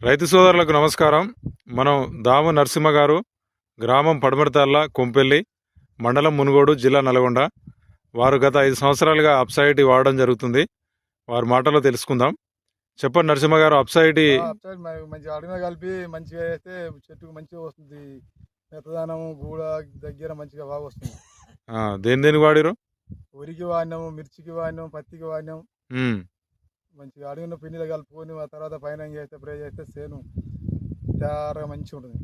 రైతు సోదరులకు నమస్కారం. మనం దాము నరసింహ గారు గ్రామం పడమరతాళ్ళ కొంపెల్లి మండలం మునుగోడు జిల్లా నల్గొండ. వారు గత ఐదు సంవత్సరాలుగా అప్సైటీ వాడడం జరుగుతుంది. వారి మాటలో తెలుసుకుందాం. చెప్పండి నరసింహ గారు అప్సైటీ అడిగిన కలిపి మంచిగా వేస్తే చెట్టుకు మంచిగా వస్తుంది. మెత్తదానం గూడ దగ్గర మంచిగా బాగా వస్తుంది. దేని దేని వాడిరు? వరికి వాడినాము మిర్చికి వాడినాము పత్తికి వాడినాం ఉమ్, మంచిగా అడిగిన పిండిలో కలుపుకొని ఆ తర్వాత పైన చేస్తే స్ప్రే చేస్తే సేను తయారుగా మంచిగా ఉంటుంది.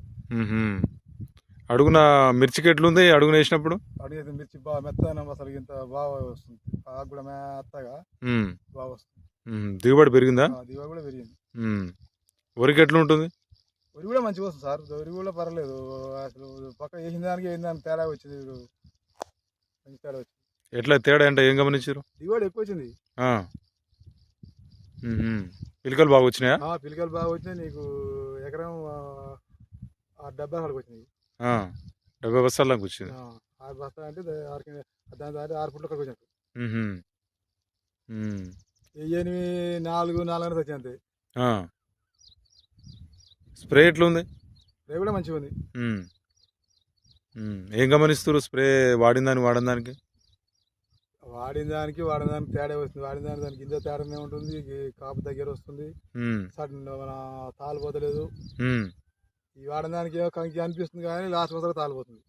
అడుగున మిర్చికి ఎట్లుంది అడుగున వేసినప్పుడు? అడిగితే మిర్చి బాగా మెత్తదనం అసలు ఇంత బాగా వస్తుంది. ఆకు కూడా మెత్తగా బాగా వస్తుంది. దిగుబడి పెరిగిందా? దిగుబడి కూడా పెరిగింది. ఉమ్. వరికి ఎట్లుంటుంది వరి కూడా మంచిగా వస్తుంది సార్. వరి కూడా పర్లేదు అసలు పక్క వేసిన దానికి వేసిన దానికి తేడా వచ్చింది. మంచి తేడా వచ్చింది. ఎట్లా తేడా అంటే ఏం గమనించారు దిగుబడి ఎక్కువ వచ్చింది. పిలకలు బాగా వచ్చినాయా? ఆ, పిలకలు బాగా వచ్చినాయి. నీకు ఎకరం డెబ్బై కాడికి వచ్చినాయి. ఆ, డెబ్బై బస్తాల దాకా వచ్చింది. ఆ, ఆరు బస్తా అంటే ఆరు దాని దాటి ఆరు ఫుట్ల కాడికి వచ్చినట్టు. ఎనిమిది నాలుగు నాలుగు వచ్చాయి అంతే. ఆ. స్ప్రే ఎట్లుంది? రేపు కూడా మంచిగా ఉంది. ఏం గమనిస్తారు స్ప్రే వాడిన దానికి వాడిన దానికి? వాడిన దానికి వాడిన దానికి తేడా వస్తుంది. వాడిన దానికి దానికి గింజ తేడానే ఉంటుంది కాపు దగ్గర వస్తుంది. సడన్ మన తాలిపోతలేదు. ఈ వాడిన దానికి కంకి అనిపిస్తుంది కానీ లాస్ట్ వస్తారు తాలిపోతుంది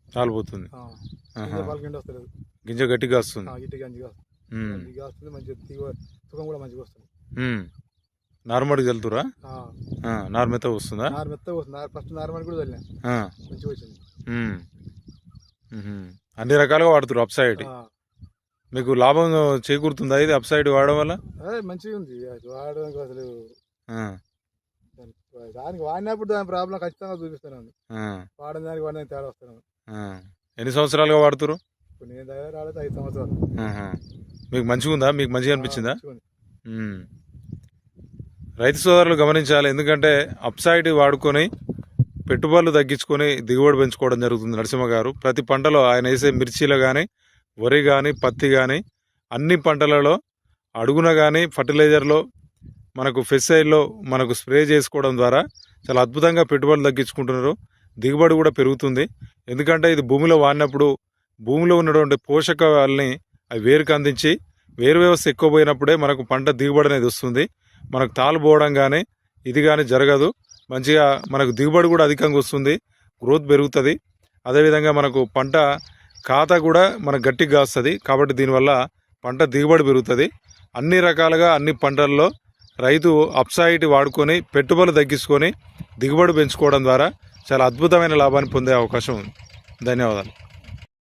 ఆహా. గింజ వస్తలేదు. గింజ గట్టిగా వస్తుంది. ఇటు గంజిగా. గంజిగా వస్తుంది. మంచిగా సుఖం కూడా మంచిగా వస్తుంది. ఉమ్. నార్మల్గా వెళ్తురా ఆ, నార్మల్ వస్తుందా? నారు మెత్తగా వస్తుంది. ఫస్ట్ నార్మల్ కూడా చల్లినా. మంచిగా వచ్చింది. అన్ని రకాలుగా వాడుతారు అప్ సైడ్. ఆ, మీకు లాభం చేకూరుతుందా ఇది అప్ సైడ్ వాడడం వల్ల అదే మంచిగా ఉంది అది వాడడానికి అసలు ఆ. దానికి- వాడినప్పుడు దాని ప్రాబ్లం ఖచ్చితంగా చూపిస్తున్నాను ఆ. వాడిన దానికి వాడిన తేడా వస్తున్నాను ఆ. ఎన్ని సంవత్సరాలుగా వాడుతురు ఇప్పుడు నేను దగ్గర రాలేదు ఐదు సంవత్సరాలు ఆహా. మీకు మంచిగా ఉందా మీకు మంచిగా అనిపించిందా ఆ, మంచిగా ఉంది. మ్మ్. రైతు సోదరులు గమనించాలి ఎందుకంటే అప్సైడ్ వాడుకొని పెట్టుబడులు తగ్గించుకొని దిగుబడి పెంచుకోవడం జరుగుతుంది నరసింహ గారు ప్రతి పంటలో ఆయన వేసే మిర్చిలో కానీ వరి కానీ పత్తి కానీ అన్ని పంటలలో అడుగున కానీ ఫర్టిలైజర్లో మనకు ఫెస్సైల్లో మనకు స్ప్రే చేసుకోవడం ద్వారా చాలా అద్భుతంగా పెట్టుబడులు తగ్గించుకుంటున్నారు. దిగుబడి కూడా పెరుగుతుంది. ఎందుకంటే ఇది భూమిలో వాడినప్పుడు భూమిలో ఉన్నటువంటి పోషకాలని అవి వేరుకు అందించి వేరు వ్యవస్థ ఎక్కువ పోయినప్పుడే మనకు పంట దిగుబడి అనేది వస్తుంది. మనకు తాలు పోవడం కానీ ఇది కానీ జరగదు. మంచిగా మనకు దిగుబడి కూడా అధికంగా వస్తుంది. గ్రోత్ పెరుగుతుంది. అదేవిధంగా మనకు పంట ఖాతా కూడా మనకు గట్టిగా వస్తుంది కాబట్టి దీనివల్ల పంట దిగుబడి పెరుగుతుంది. అన్ని రకాలుగా అన్ని పంటల్లో రైతు అప్సాయిటీ వాడుకొని పెట్టుబడులు తగ్గించుకొని దిగుబడి పెంచుకోవడం ద్వారా చాలా అద్భుతమైన లాభాన్ని పొందే అవకాశం ఉంది. ధన్యవాదాలు.